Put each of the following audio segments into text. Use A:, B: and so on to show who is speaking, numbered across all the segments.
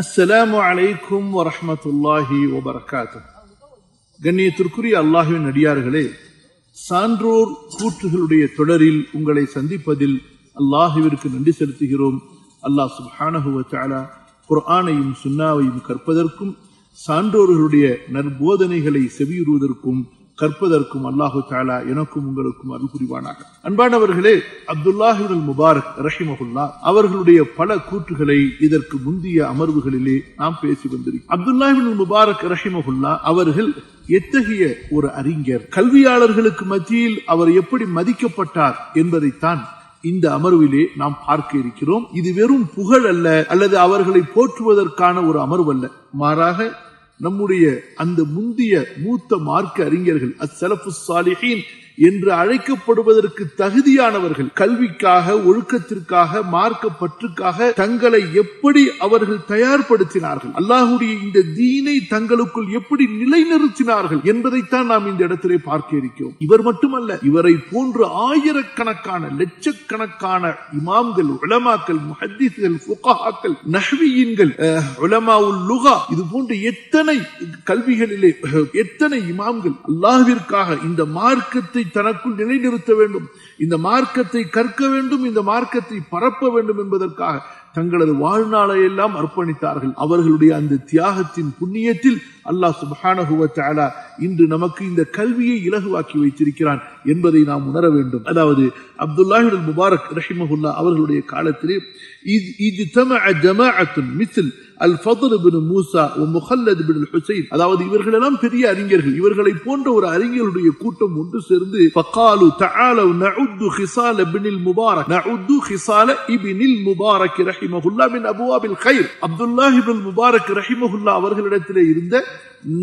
A: அஸ்ஸலாமு அலைக்கும் வரஹ்மத்துல்லாஹி வபரகாத்துஹ் கண்ணியத்திற்குரிய அல்லாஹ்வின் அடியார்களே சான்றோர் கூற்றுகளுடைய தொடரில் உங்களை சந்திப்பதில் அல்லாஹுவிற்கு நன்றி செலுத்துகிறோம். அல்லாஹ் சுப்ஹானஹு வ குர்ஆனையும் சுன்னாவையும் கற்பதற்கும் சான்றோர்களுடைய நற்போதனைகளை செவியுறுவதற்கும் கற்பதற்கும் அல்லாஹு தாலா எனக்கும் உங்களுக்கும் அருள் புரிவானாக. அன்பானவர்களே அப்துல்லாஹிபுல் முபாரக் ரஹிமகுல்லா அவர்களுடைய பல கூற்றுகளை இதற்கு முந்தைய அமர்வுகளிலே நாம் பேசி வந்திருக்கிறோம். அப்துல்லாஹிபுல் முபாரக் ரஹிமகுல்லா அவர்கள் எத்தகைய ஒரு அறிஞர் கல்வியாளர்களுக்கு மத்தியில் அவர் எப்படி மதிக்கப்பட்டார் என்பதைத்தான் இந்த அமர்விலே நாம் பார்க்க இருக்கிறோம். இது வெறும் புகழ் அல்ல அல்லது அவர்களை போற்றுவதற்கான ஒரு அமர்வு அல்ல. மாறாக நம்முடைய அந்த முந்திய மூத்த மார்க்க அறிஞர்கள் அசலபு சாலிஹின் என்று அழைக்கப்படுவதற்கு தகுதியானவர்கள் கல்விக்காக ஒழுக்கத்திற்காக மார்க்க பற்றுக்காக தங்களை எப்படி அவர்கள் தயார்படுத்தினார்கள் அல்லாஹுடைய இந்த தீனை தங்களுக்குள் எப்படி நிலைநிறுத்தினார்கள் என்பதைத்தான் நாம் இந்த இடத்திலே பார்க்க இருக்கிறோம். இவர் மட்டுமல்ல இவரை போன்று ஆயிரக்கணக்கான லட்சக்கணக்கான இமாம்கள் உலமாக்கள் முஹத்திஸ்கள் ஃபுகஹாக்கள் நஹ்வியின்கள் உலமாவுல் லுகா இது போன்ற எத்தனை கல்விகளிலே எத்தனை இமாம்கள் அல்லாஹிற்காக இந்த மார்க்கத்தை தனக்குள் நிலைநிறுத்த வேண்டும். இந்த மார்க்கத்தை கற்க வேண்டும் இந்த மார்க்கத்தை பரப்ப வேண்டும் என்பதற்காக தங்களது வாழ்நாளையெல்லாம் அர்ப்பணித்தார்கள். அவர்களுடைய அந்த தியாகத்தின் புண்ணியத்தில் அல்லாஹ் சுபஹானகுவத்தாலா இன்று நமக்கு இந்த கல்வியை இலகுவாக்கி வைத்திருக்கிறான் என்பதை நாம் உணர வேண்டும். அதாவது அப்துல்லாஹி முபாரக் ரஹிமஹுல்லா அவர்களுடைய காலத்திலே இது ஜமாஅத்துன் மித்தில் அல் ஃபதுல் பின் மூசா முஹல்லத் பின் ஹுசைன் அதாவது இவர்களெல்லாம் பெரிய அறிஞர்கள். இவர்களை போன்ற ஒரு அறிஞருடைய கூட்டம் ஒன்று சேர்ந்து பக்காலு தஆலு நஉது ஹிசால பின் முபாரக். நஉது ஹிசால இப்னில் முபாரக் ரஹி ரஹிமஹுல்லா மின் அபுவாபில் கயிர் அப்துல்லாஹிபின் முபாரக் ரஹிமஹுல்லா அவர்களிடத்திலே இருந்த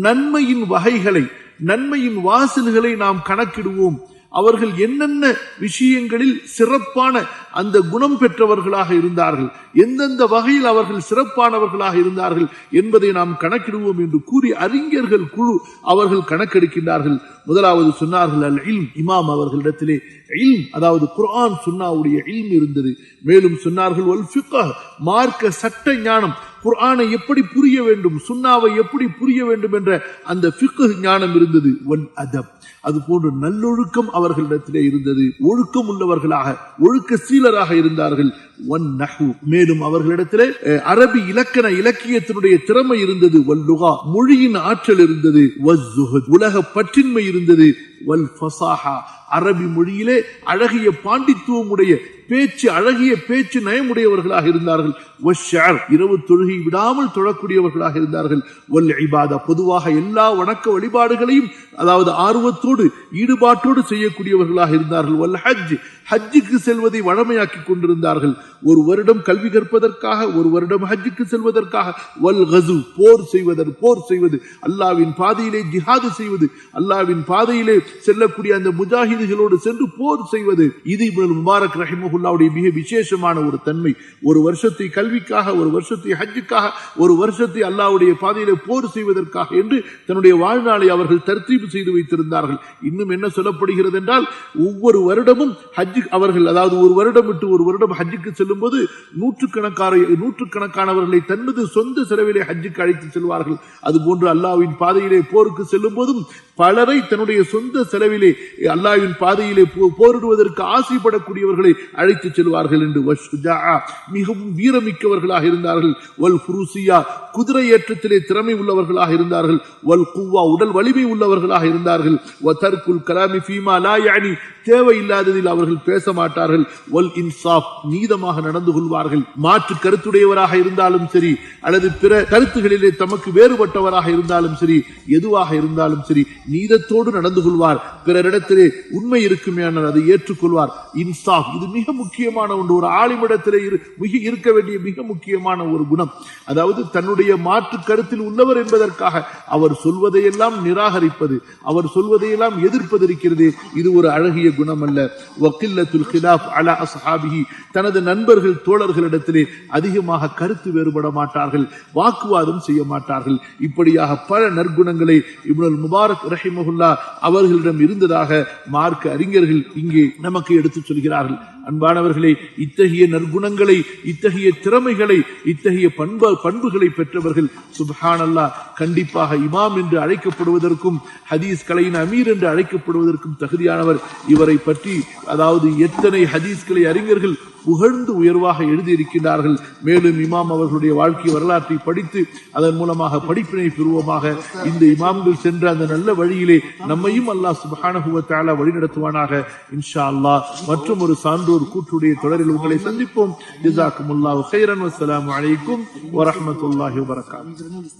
A: நன்மையின் வகைகளை நன்மையின் வாசல்களை நாம் கணக்கிடுவோம். அவர்கள் என்னென்ன விஷயங்களில் சிறப்பான அந்த குணம் பெற்றவர்களாக இருந்தார்கள் எந்தெந்த வகையில் அவர்கள் சிறப்பானவர்களாக இருந்தார்கள் என்பதை நாம் கணக்கிடுவோம் என்று கூறி அறிஞர்கள் குழு அவர்கள் கணக்கெடுக்கின்றார்கள். முதலாவது சொன்னார்கள் அல் இல்ம். இமாம் அவர்களிடத்திலே இல்ம் அதாவது குர்ஆன் சுன்னாவுடைய இல்ம் இருந்தது. மேலும் சொன்னார்கள் ஒல் மார்க்க சட்ட ஞானம் குர்ஆனை எப்படி புரிய வேண்டும் சுண்ணாவை எப்படி புரிய வேண்டும் என்ற அந்த ஃபிக்கு ஞானம் இருந்தது. ஒன் அதப். அது போன்ற நல்லொழுக்கம் அவர்களிடத்திலே இருந்தது. ஒழுக்கம் உள்ளவர்களாக ஒழுக்க சீலராக இருந்தார்கள். ஒன் நஹு. மேலும் அவர்களிடத்திலே அரபி இலக்கண இலக்கியத்தினுடைய திறமை இருந்தது. வல் லுகா. மொழியின் ஆற்றல் இருந்தது. உலக பற்றின்மை இருந்தது. வல் ஃபசாஹா. அரபி மொழியிலே அழகிய பாண்டித்துவம் உடைய பேச்சு அழகிய பேச்சு நயமுடையவர்களாக இருந்தார்கள். வஷ்ஷஅர் இரவு தொழுகை விடாமல் தொழக்கூடியவர்களாக இருந்தார்கள். வல் ஐபாதா பொதுவாக எல்லா வணக்க வழிபாடுகளையும் அதாவது ஆர்வத்தோடு ஈடுபாட்டோடு செய்யக்கூடியவர்களாக இருந்தார்கள். வல் ஹஜ் ஹஜ்ஜுக்கு செல்வதை வழமையாக்கி கொண்டிருந்தார்கள். ஒரு வருடம் கல்வி கற்பதற்காக ஒரு வருடம் ஹஜ்ஜுக்கு செல்வதற்காக. வல் ஹசு போர் செய்வதற்கு போர் செய்வது. அல்லாவின் பாதையிலே ஜிஹாது செய்வது. அல்லாவின் பாதையிலே செல்லக்கூடிய அந்த முஜாஹிதுகளோடு சென்று போர் செய்வது. இது இப்னுல் முபாரக் ரஹிமஹுல்லாவுடைய மிக விசேஷமான ஒரு தன்மை. ஒரு வருஷத்தை கல்விக்காக ஒரு வருஷத்தை ஹஜ்ஜுக்காக ஒரு வருஷத்தை அல்லாவுடைய பாதையிலே போர் செய்வதற்காக என்று தன்னுடைய வாழ்நாளை அவர்கள் தர்த்தீப் செய்து வைத்திருந்தார்கள். இன்னும் என்ன சொல்லப்படுகிறது என்றால் ஒவ்வொரு வருடமும் ஹஜ்ஜு அவர்கள் அதாவது ஒரு வருடம் விட்டு ஒரு வருடம் ஹஜ்ஜுக்கு செல்லும் போது நூற்றுக்கணக்கான நூற்றுக்கணக்கானவர்களை தனது சொந்த செலவிலே ஹஜ்ஜுக்கு அழைத்து செல்வார்கள். அதுபோன்று அல்லாவின் பாதையிலே போருக்கு செல்லும் போதும் பலரை தன்னுடைய சொந்த செலவிலே அல்லாவின் பாதையிலே போரிடுவதற்கு ஆசைப்படக்கூடியவர்களை அழைத்து செல்வார்கள் என்று மிகவும் வீரமிக்கவர்களாக இருந்தார்கள். வல் குதிரை ஏற்றத்திலே திறமை உள்ளவர்களாக இருந்தார்கள். வல் குவா உடல் வலிமை உள்ளவர்களாக இருந்தார்கள். வ கலாமி ஃபீமா லா யானி தேவையில்லாததில் அவர்கள் பேச மாட்டார்கள். வல் இன்சாப் நீதமாக நடந்து கொள்வார்கள். மாற்று கருத்துடையவராக இருந்தாலும் சரி அல்லது பிற கருத்துகளிலே தமக்கு வேறுபட்டவராக இருந்தாலும் சரி எதுவாக இருந்தாலும் சரி நீதத்தோடு நடந்து கொள்வார். பிறரிடத்திலே உண்மை இருக்குமேனால் அதை ஏற்றுக்கொள்வார். இன்சாப் இது மிக முக்கியமான ஒன்று. ஒரு ஆளுமிடத்திலே மிக இருக்க வேண்டிய மிக முக்கியமான ஒரு குணம். அதாவது தன்னுடைய மாற்று கருத்தில் உள்ளவர் என்பதற்காக அவர் சொல்வதையெல்லாம் நிராகரிப்பது. அவர் சொல்வதையெல்லாம் எதிர்ப்பது இருக்கிறது இது ஒரு அழகிய குணம் அல்ல வக்கில்லத்துல் கிலாப் அலா அஸ்ஹாபிஹி. தனது நண்பர்கள் தோழர்களிடத்திலே அதிகமாக கருத்து வேறுபட மாட்டார்கள் வாக்குவாதம் செய்ய மாட்டார்கள். இப்படியாக பல நற்குணங்களை இப்னுல் முபாரக் ரஹிமஹுல்லா அவர்களிடம் இருந்ததாக மார்க்க அறிஞர்கள் இங்கே நமக்கு எடுத்துச் சொல்கிறார்கள். அன்பானவர்களே இத்தகைய நற்குணங்களை இத்தகைய திறமைகளை இத்தகைய பண்பு பண்புகளை பெற்றவர்கள் சுபஹானல்லா கண்டிப்பாக இமாம் என்று அழைக்கப்படுவதற்கும் ஹதீஸ் கலையின் அமீர் என்று அழைக்கப்படுவதற்கும் தகுதியானவர். இவரை பற்றி அதாவது எத்தனை ஹதீஸ்களை அறிஞர்கள் புகழ்ந்து உயர்வாக எழுதியிருக்கின்றார்கள். மேலும் இமாம் அவர்களுடைய வாழ்க்கை வரலாற்றை படித்து அதன் மூலமாக படிப்பினை பெறுவோமாக இந்த இமாம்கள் சென்ற அந்த நல்ல வழியிலே நம்மையும் அல்லாஹ் சுப்ஹானஹு வழிநடத்துவானாக. இன்ஷா அல்லாஹ். மற்றும் ஒரு சான்றோர் கூற்றுடைய தொடரில் உங்களை சந்திப்போம். ஜிசாக்குமுல்லா கைரன். வசலாம் அலைக்கும். வரமத்துல்லாஹி வரகாத்